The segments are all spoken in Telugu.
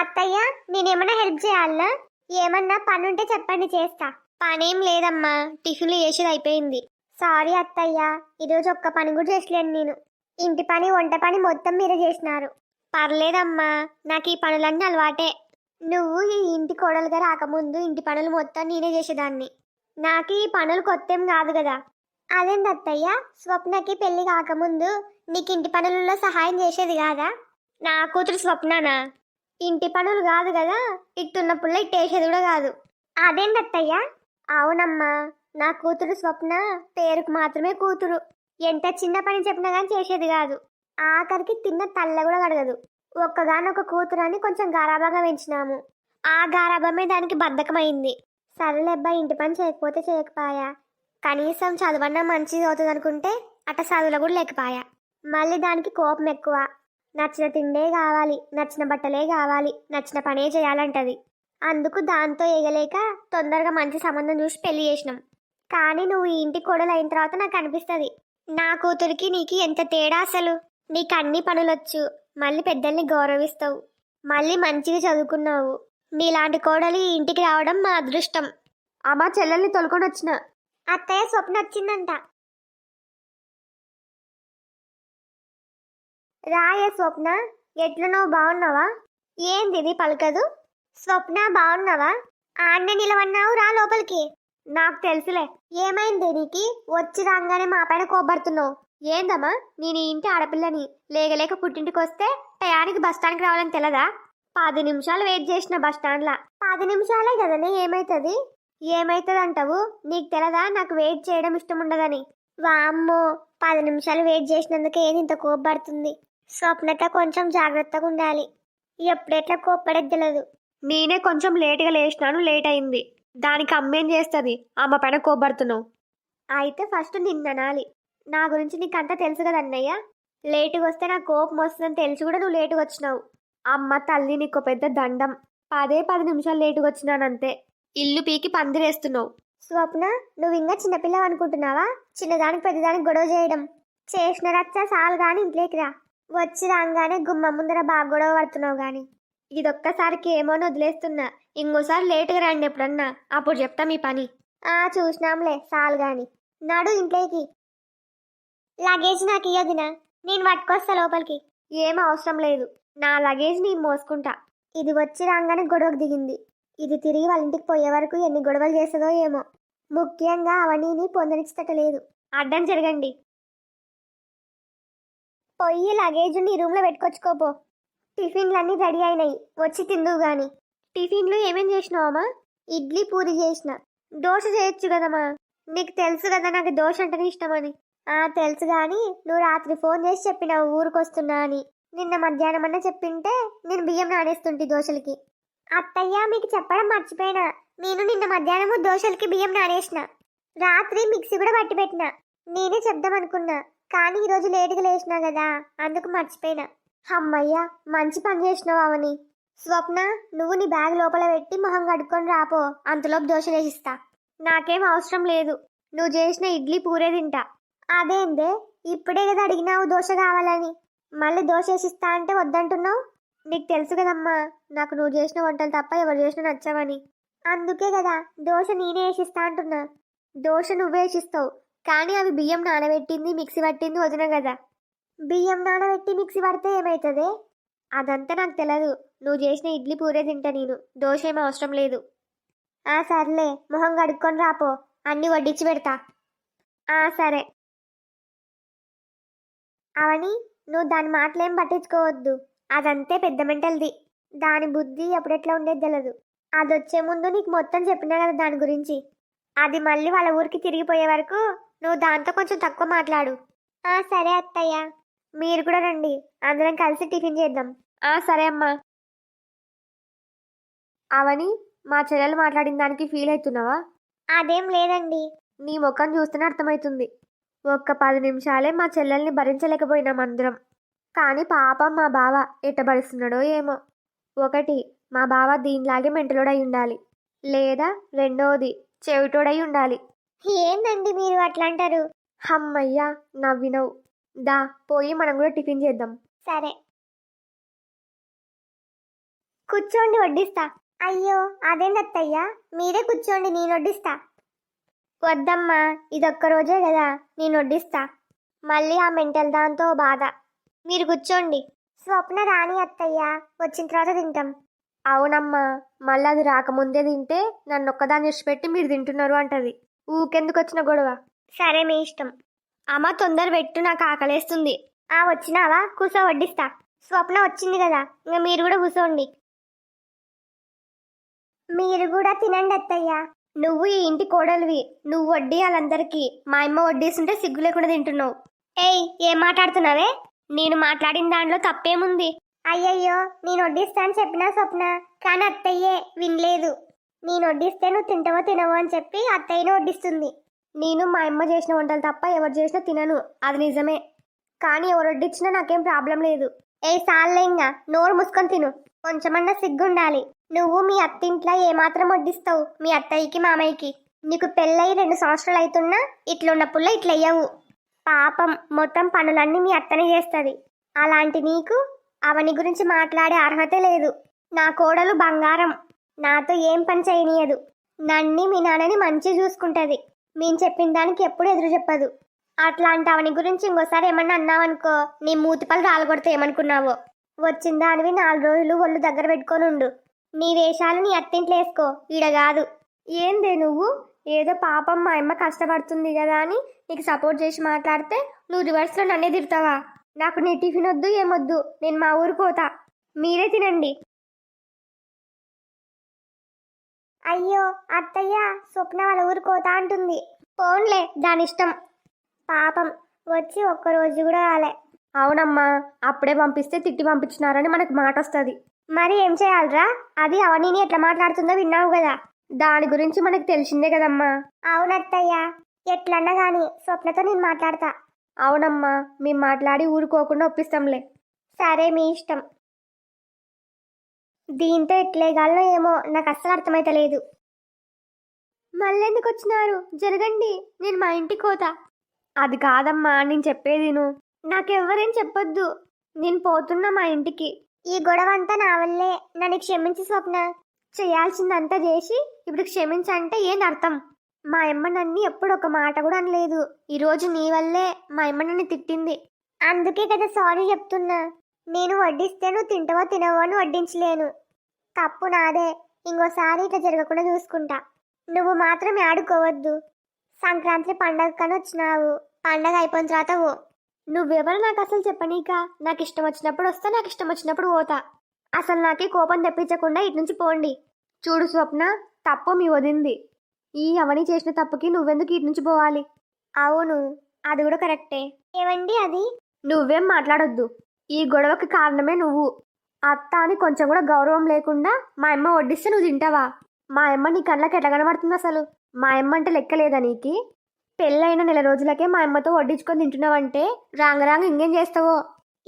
అత్తయ్య నేనేమన్నా హెల్ప్ చేయాలా? ఏమన్నా పని ఉంటే చెప్పండి చేస్తా. పనేం లేదమ్మా టిఫిన్లు చేసేది అయిపోయింది. సారీ అత్తయ్య ఈరోజు ఒక్క పని కూడా చేసలేను నేను. ఇంటి పని వంట పని మొత్తం మీరే చేసినారు. పర్లేదమ్మా నాకు ఈ పనులన్నీ అలవాటే. నువ్వు ఈ ఇంటి కోడలుగా రాకముందు ఇంటి పనులు మొత్తం నేనే చేసేదాన్ని. నాకు ఈ పనులు కొత్తేం కాదు కదా. అదేంటి అత్తయ్య స్వప్నకి పెళ్ళి కాకముందు నీకు ఇంటి పనులలో సహాయం చేసేది కాదా? నా కూతురు స్వప్ననా? ఇంటి పనులు కాదు కదా ఇట్టున్నప్పుడు ఇట్టేసేది కూడా కాదు. అదేంటి అత్తయ్య అవునమ్మా నా కూతురు స్వప్న పేరుకు మాత్రమే కూతురు. ఎంత చిన్న పని చెప్పినా కానీ చేసేది కాదు. ఆఖరికి తిన్న తల్ల కూడా కడగదు. ఒక్కగానొక కూతురు అని కొంచెం గారాబాగా పెంచినాము. ఆ గారాబమే దానికి బద్ధకమైంది. సరేలేబ్బా ఇంటి పని చేయకపోతే చేయకపోయా. కనీసం చదవన్నా మంచిది అవుతుంది అనుకుంటే అట్ట చదువులో కూడా లేకపోయా. మళ్ళీ దానికి కోపం ఎక్కువ. నచ్చిన తిండే కావాలి నచ్చిన బట్టలే కావాలి నచ్చిన పనే చేయాలంటది. అందుకు దాంతో ఎగలేక తొందరగా మంచి సంబంధం చూసి పెళ్ళి చేసినాం. కానీ నువ్వు ఈ ఇంటి కోడలు అయిన తర్వాత నాకు అనిపిస్తుంది. నా కూతురికి నీకు ఎంత తేడా అసలు? నీకు అన్ని పనులొచ్చు మళ్ళీ పెద్దల్ని గౌరవిస్తావు మళ్ళీ మంచిగా చదువుకున్నావు. నీలాంటి కోడలు ఈ ఇంటికి రావడం మా అదృష్టం. అమ్మ చెల్లెల్ని తొలుకొని వచ్చిన. అత్తయ్య స్వప్న వచ్చిందంట. రాయే స్వప్న ఎట్లనో బాగున్నావా ఏంది ఇది పలకదు? స్వప్న బాగున్నావా ఆడనే నిలవన్నావు రా లోపలికి. నాకు తెలుసులే ఏమైంది నీకి? వచ్చి రాగానే మా పైన కోపడుతున్నావు. ఏందమ్మా నేను ఇంటి ఆడపిల్లని లేగలేక పుట్టింటికి వస్తే టయానికి బస్ రావాలని తెలదా? పది నిమిషాలు వెయిట్ చేసిన బస్ స్టాండ్లా. పది నిమిషాలే కదనే ఏమవుతుంది ఏమవుతుంది అంటావు నీకు తెలదా? నాకు వెయిట్ చేయడం ఇష్టం ఉండదని వామ్మో పది నిమిషాలు వెయిట్ చేసినందుకే ఏది ఇంత కోపడుతుంది? స్వప్నత కొంచెం జాగ్రత్తగా ఉండాలి. ఎప్పుడెట్లా తెలియదు నేనే కొంచెం లేట్గా లేచినాను లేట్ అయింది దానికి అమ్మేం చేస్తుంది? అమ్మ పైన కోపడుతున్నావు. అయితే ఫస్ట్ నిన్ననాలి నా గురించి నీకు అంతా తెలుసు కదా అన్నయ్య? లేటుగా వస్తే నాకు కోపం వస్తుందని తెలిసి కూడా నువ్వు లేటుగా వచ్చినావు అమ్మ తల్లి నీకు పెద్ద దండం. పదే పది నిమిషాలు లేటుగా వచ్చినానంతే ఇల్లు పీకి పందిరేస్తున్నావు. స్వప్న నువ్వు ఇంకా చిన్నపిల్లవు అనుకుంటున్నావా చిన్నదానికి పెద్దదానికి గొడవ చేయడం. చేసిన రచ్చ సాలు గాని ఇంట్లోకి రా. వచ్చి రాగానే గుమ్మ ముందర బాగా గొడవ పడుతున్నావు గాని. ఇదొక్కసారికి ఏమో వదిలేస్తున్నా. ఇంకోసారి లేటుగా రండి ఎప్పుడన్నా. అప్పుడు చెప్తా మీ పని. ఆ చూసినాంలే సాలు గాని. నడు ఇంట్లోకి. లగేజ్ నాకు ఇయ్యదినా నేను పట్టుకొస్తా లోపలికి. ఏం అవసరం లేదు. నా లగేజ్ నేను మోసుకుంటా. ఇది వచ్చి రాగానే గొడవకు దిగింది. ఇది తిరిగి వాళ్ళ ఇంటికి పోయే వరకు ఎన్ని గొడవలు చేస్తుందో ఏమో. ముఖ్యంగా అవనీని పొందనిచ్చటలేదు అడ్డం జరగండి. పొయ్యి లగేజ్ నీ రూమ్లో పెట్టుకొచ్చుకోపో. టిఫిన్లన్నీ రెడీ అయినాయి. వచ్చి తిందువు గాని. టిఫిన్లు ఏమేం చేసినావమ్మా ఇడ్లీ పూరి చేసిన. దోశ చేయొచ్చు కదమ్మా. నీకు తెలుసు కదా నాకు దోశ అంటేనే ఇష్టమని. ఆ తెలుసు కానీ నువ్వు రాత్రి ఫోన్ చేసి చెప్పినావు ఊరికొస్తున్నా అని. నిన్న మధ్యాహ్నం అన్న చెప్పింటే నేను బియ్యం నానేస్తుంటి దోశలకి. అత్తయ్య మీకు చెప్పడం మర్చిపోయినా. నేను నిన్న మధ్యాహ్నము దోశలకి బియ్యం నానేసిన. రాత్రి మిక్సీ కూడా పట్టి పెట్టిన. నేనే చెప్దాం అనుకున్నా కానీ ఈరోజు లేటుగా లేచినా కదా అందుకు మర్చిపోయినా. అమ్మయ్యా మంచి పని చేసినావు అవని. స్వప్న నువ్వు నీ బ్యాగ్ లోపల పెట్టి మొహం కడుక్కొని రాపో అంతలోపు దోశ వేసిస్తా నాకేం అవసరం లేదు. నువ్వు చేసిన ఇడ్లీ పూరే తింటా. అదేందే ఇప్పుడే కదా అడిగినావు దోశ కావాలని. మళ్ళీ దోశ వేసిస్తా అంటే వద్దంటున్నావు? నీకు తెలుసు కదమ్మా నాకు నువ్వు చేసిన వంటలు తప్ప ఎవరు చేసినా నచ్చావని. అందుకే కదా దోశ నేనే వేసిస్తా అంటున్నా. దోశ నువ్వే వేసిస్తావు. కానీ అవి బియ్యం నానబెట్టింది మిక్సీ పట్టింది వదిన కదా. బియ్యం నానబెట్టి మిక్సీ పడితే ఏమవుతుంది అదంతా నాకు తెలియదు నువ్వు చేసిన ఇడ్లీ పూరే తింటా నేను. దోశ ఏం అవసరం లేదు. ఆ సర్లే. మొహం కడుక్కొని రాపో అన్ని వడ్డించి పెడతా. ఆ సరే. అవని నువ్వు దాని మాటలేం పట్టించుకోవద్దు. అదంతే పెద్ద మెంటల్ది. దాని బుద్ధి అప్పుడెట్లా ఉండేది తెలియదు అది వచ్చే ముందు నీకు మొత్తం చెప్పినా కదా దాని గురించి. అది మళ్ళీ వాళ్ళ ఊరికి తిరిగిపోయే వరకు నువ్వు దాంతో కొంచెం తక్కువ మాట్లాడు. ఆ సరే అత్తయ్య. మీరు కూడా రండి. అందరం కలిసి టిఫిన్ చేద్దాం. ఆ సరే అమ్మా. అవని మా చెల్లెలు మాట్లాడిన దానికి ఫీల్ అవుతున్నావా? అదేం లేదండి. నీ ముఖం చూస్తేనే అర్థమవుతుంది. ఒక్క పది నిమిషాలే మా చెల్లెల్ని భరించలేకపోయినాం అందరం. కానీ పాపం మా బావ ఎట్టబరుస్తున్నాడో ఏమో. ఒకటి మా బావ దీనిలాగే మెంటలోడై ఉండాలి. లేదా రెండోది చెవిటోడై ఉండాలి. ఏందండి మీరు అట్లా అంటారు హమ్మయ్యా నవ్వినవు. దా పోయి మనం కూడా టిఫిన్ చేద్దాం. సరే. కూర్చోండి వడ్డిస్తా. అయ్యో అదేంది అత్తయ్య? మీరే కూర్చోండి నేను వడ్డిస్తా. వద్దమ్మా ఇదొక్క రోజే కదా నేను వడ్డిస్తా. మళ్ళీ ఆ మెంటల్ దాంతో బాధ. మీరు కూర్చోండి. స్వప్న రాణి అత్తయ్య వచ్చిన తర్వాత తింటాం. అవునమ్మా మళ్ళీ అది రాకముందే తింటే నన్ను ఒక్కదాన్ని విడిచిపెట్టి మీరు తింటున్నారు అంటది. ఊకెందుకు వచ్చిన గొడవ? సరే మీ ఇష్టం. అమ్మ తొందర పెట్టు నాకు ఆకలేస్తుంది. ఆ వచ్చినావా? కూర్చో వడ్డిస్తా. స్వప్న వచ్చింది కదా ఇంకా మీరు కూడా కూర్చోండి మీరు కూడా తినండి అత్తయ్య. నువ్వు ఈ ఇంటి కోడలివి. నువ్వు వడ్డీ వాళ్ళందరికీ. మా అమ్మ వడ్డీస్తుంటే సిగ్గు లేకుండా తింటున్నావు. ఏయ్ ఏం మాట్లాడుతున్నావే? నేను మాట్లాడిన దాంట్లో తప్పేముంది? అయ్యయ్యో నేను వడ్డిస్తా అని చెప్పినా స్వప్న? కానీ అత్తయ్యే వినలేదు. నేను వడ్డిస్తే నువ్వు తింటావో తినవో అని చెప్పి అత్తయ్యను వడ్డిస్తుంది. నేను మా అమ్మ చేసిన వంటలు తప్ప ఎవరు చేసినా తినను. అది నిజమే. కానీ ఎవరు వడ్డిచ్చినా నాకేం ప్రాబ్లం లేదు. ఏ సాల్లే నోరు ముసుకొని తిను. కొంచెమన్నా సిగ్గుండాలి. నువ్వు మీ అత్తింట్లో ఏమాత్రం వడ్డిస్తావు? మీ అత్తయ్యకి మామయ్యకి. నీకు పెళ్ళయి రెండు సంవత్సరాలు అవుతున్నా ఇట్లున్నప్పుల్లో ఇట్లయ్యవు. పాపం మొత్తం పనులన్నీ మీ అత్తనే చేస్తుంది. అలాంటి నీకు అవని గురించి మాట్లాడే అర్హత లేదు. నా కోడలు బంగారం. నాతో ఏం పని చేయనీయదు. నన్ని మీ నాన్నని మంచి చూసుకుంటుంది. మేము చెప్పిన దానికి ఎప్పుడు ఎదురు చెప్పదు. అట్లాంటి అవని గురించి ఇంకోసారి ఏమన్నా అన్నావనుకో నీ మూతిపలు రాలగొడితే ఏమనుకున్నావో. వచ్చిన దానివి నాలుగు రోజులు ఒళ్ళు దగ్గర పెట్టుకొని ఉండు నీ వేషాలు నీ అత్తింట్లో వేసుకో ఈడ కాదు. ఏందే నువ్వు? ఏదో పాపం మా అమ్మ కష్టపడుతుంది కదా అని నీకు సపోర్ట్ చేసి మాట్లాడితే నువ్వు రివర్స్లో నన్నే తిడతావా? నాకు నీ టిఫిన్ వద్దు ఏమొద్దు నేను మా ఊరు పోతా. మీరే తినండి. అయ్యో అత్తయ్య స్వప్న వాళ్ళ ఊరు కోతా అంటుంది. పోన్లే దాని ఇష్టం. పాపం వచ్చి ఒక్క రోజు కూడా రాలే. అవునమ్మా అప్పుడే పంపిస్తే తిట్టి పంపించినారని మనకు మాట వస్తుంది మరి ఏం చేయాలరా? అది అవనీని ఎట్లా మాట్లాడుతుందో విన్నావు కదా. దాని గురించి మనకు తెలిసిందే కదమ్మా. అవునత్తయ్య ఎట్లన్నా గాని స్వప్నతో నేను మాట్లాడతా. అవునమ్మా మేము మాట్లాడి ఊరుకోకుండా ఒప్పిస్తాంలే. సరే మీ ఇష్టం. దీంతో ఎట్లేగాలో ఏమో నాకు అస్సలు అర్థమైతలేదు మళ్ళెందుకు వచ్చినారు? జరగండి నేను మా ఇంటికి పోతా. అది కాదమ్మా నేను చెప్పేది నువ్వు నాకెవ్వరేం చెప్పొద్దు. నేను పోతున్నా మా ఇంటికి. ఈ గొడవ అంతా నా వల్లే. నన్ను క్షమించి స్వప్న. చేయాల్సిందంతా చేసి ఇప్పుడు క్షమించంటే ఏం అర్థం? మా అమ్మ నన్ను ఎప్పుడు ఒక మాట కూడా అనలేదు. ఈరోజు నీ వల్లే మా అమ్మ నన్ను తిట్టింది. అందుకే కదా సారీ చెప్తున్నా. నేను వడ్డిస్తే నువ్వు తింటావో తినవో అని వడ్డించలేను. తప్పు నాదే. ఇంకోసారి ఇట్లా జరగకుండా చూసుకుంటా. నువ్వు మాత్రం ఆడుకోవద్దు సంక్రాంతి పండగ కని వచ్చినావు. పండగ అయిపోయిన తర్వాత ఓ నువ్వెవరు నాకు అసలు చెప్పనీక. నాకు ఇష్టం వచ్చినప్పుడు వస్తా నాకు ఇష్టం వచ్చినప్పుడు పోతా. అసలు నాకే కోపం తెప్పించకుండా ఇటు నుంచి పోండి. చూడు స్వప్న తప్పు మీ వదింది. ఈ అవని చేసిన తప్పుకి నువ్వెందుకు ఇటు నుంచి పోవాలి? అవును. అది కూడా కరెక్టే. ఏమండి అది? నువ్వేం మాట్లాడొద్దు. ఈ గొడవకి కారణమే నువ్వు. అత్త అని కొంచెం కూడా గౌరవం లేకుండా మా అమ్మ వడ్డిస్తే నువ్వు తింటావా? మా అమ్మ నీ కళ్ళకి ఎట్లా కనబడుతుంది అసలు? మా అమ్మ అంటే లెక్కలేదా నీకి? పెళ్ళైన నెల రోజులకే మా అమ్మతో వడ్డించుకొని తింటున్నావంటే రాంగ రాంగ ఇంకేం చేస్తావో?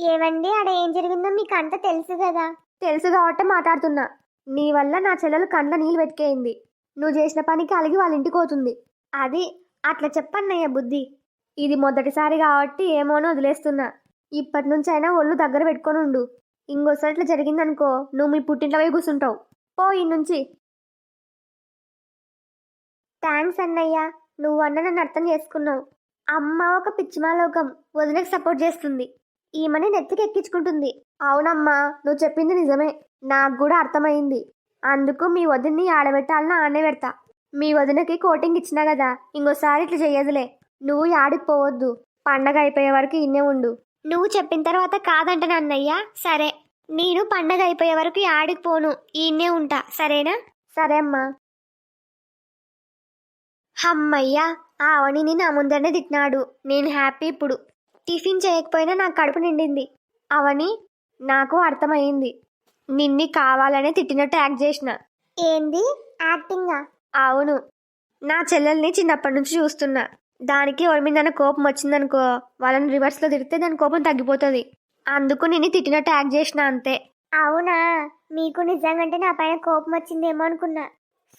ఏమండి ఆడ ఏం జరిగిందో మీకు అంతా తెలుసు కదా. తెలుసు కాబట్టి మాట్లాడుతున్నా. నీ వల్ల నా చెల్లెలు కండ్ల నీళ్ళు పెట్టుకేయింది నువ్వు చేసిన పనికి అలిగి వాళ్ళ ఇంటికి పోతుంది. అది అట్లా చెప్పన్నయ్య బుద్ధి. ఇది మొదటిసారి కాబట్టి ఏమోనో వదిలేస్తున్నా. ఇప్పటి నుంచి అయినా ఒళ్ళు దగ్గర పెట్టుకొని ఉండు. ఇంకోసారి ఇట్లా జరిగిందనుకో నువ్వు మీ పుట్టింట్లో పోయి కూర్చుంటావు పో ఈ నుంచి థ్యాంక్స్ అన్నయ్య నువ్వన్న నన్ను అర్థం చేసుకున్నావు. అమ్మ ఒక పిచ్చిమాలోకం వదినకి సపోర్ట్ చేస్తుంది. ఈమెని నెత్తికి ఎక్కించుకుంటుంది. అవునమ్మా నువ్వు చెప్పింది నిజమే. నాకు కూడా అర్థమైంది. అందుకు మీ వదిన్ని ఆడబెట్టాలని ఆనే పెడతా. మీ వదినకి కోటింగ్ ఇచ్చినా కదా ఇంకోసారి ఇట్లా చేయదులే. నువ్వు యాడికి పోవద్దు. పండగ అయిపోయే వరకు ఇన్నే ఉండు. నువ్వు చెప్పిన తర్వాత కాదంటే అన్నయ్య సరే నేను పండగ అయిపోయే వరకు ఆడికి పోను. ఈయన్నే ఉంటా. సరేనా? సరే అమ్మా. అమ్మయ్యా ఆ అవనిని నా ముందరనే తిట్టినాడు. నేను హ్యాపీ ఇప్పుడు. టిఫిన్ చేయకపోయినా నాకు కడుపు నిండింది. అవని నాకు అర్థమైంది నిన్ని కావాలనే తిట్టినట్టు యాక్ట్ చేసిన. ఏంది? యాక్టింగా? అవును. నా చెల్లెల్ని చిన్నప్పటి నుంచి చూస్తున్నా. దానికి ఎవరి మీద కోపం వచ్చిందనుకో వాళ్ళని రివర్స్లో తిడితే దాని కోపం తగ్గిపోతుంది. అందుకు నిన్ను తిట్టినట్టు యాక్ట్ చేసిన అంతే. అవునా? మీకు నిజంగంటే నా పైన కోపం వచ్చిందేమో అనుకున్నా.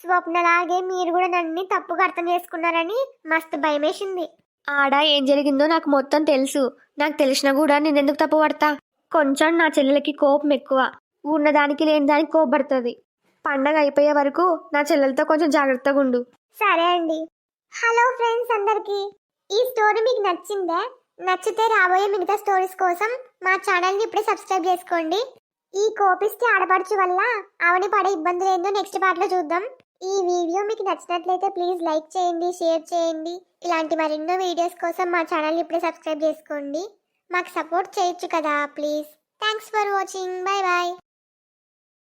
స్వప్నలాగే మీరు కూడా నన్ను తప్పుగా అర్థం చేసుకున్నారని మస్తు భయమేసింది. ఆడ ఏం జరిగిందో నాకు మొత్తం తెలుసు. నాకు తెలిసినా కూడా నేనెందుకు తప్పు పడతా? కొంచెం నా చెల్లెలకి కోపం ఎక్కువ. ఉన్నదానికి లేని దానికి కోపడుతుంది పండగ అయిపోయే వరకు నా చెల్లెలతో కొంచెం జాగ్రత్తగా ఉండు. సరే అండి. హలో ఫ్రెండ్స్ అందరికి. ఈ స్టోరీ మీకు నచ్చిందే నచ్చితే రాబోయే మిగతా స్టోరీస్ కోసం మా ఛానల్ని ఇప్పుడే సబ్స్క్రైబ్ చేసుకోండి. ఈ కోపిస్తే ఆడపడుచు వల్ల ఆవిడ పడే ఇబ్బందులు ఏందో నెక్స్ట్ పార్ట్లో చూద్దాం. ఈ వీడియో మీకు నచ్చినట్లయితే ప్లీజ్ లైక్ చేయండి షేర్ చేయండి. ఇలాంటి మరెన్నో వీడియోస్ కోసం మా ఛానల్ని ఇప్పుడే సబ్స్క్రైబ్ చేసుకోండి. మాకు సపోర్ట్ చేయొచ్చు కదా please thanks for watching bye bye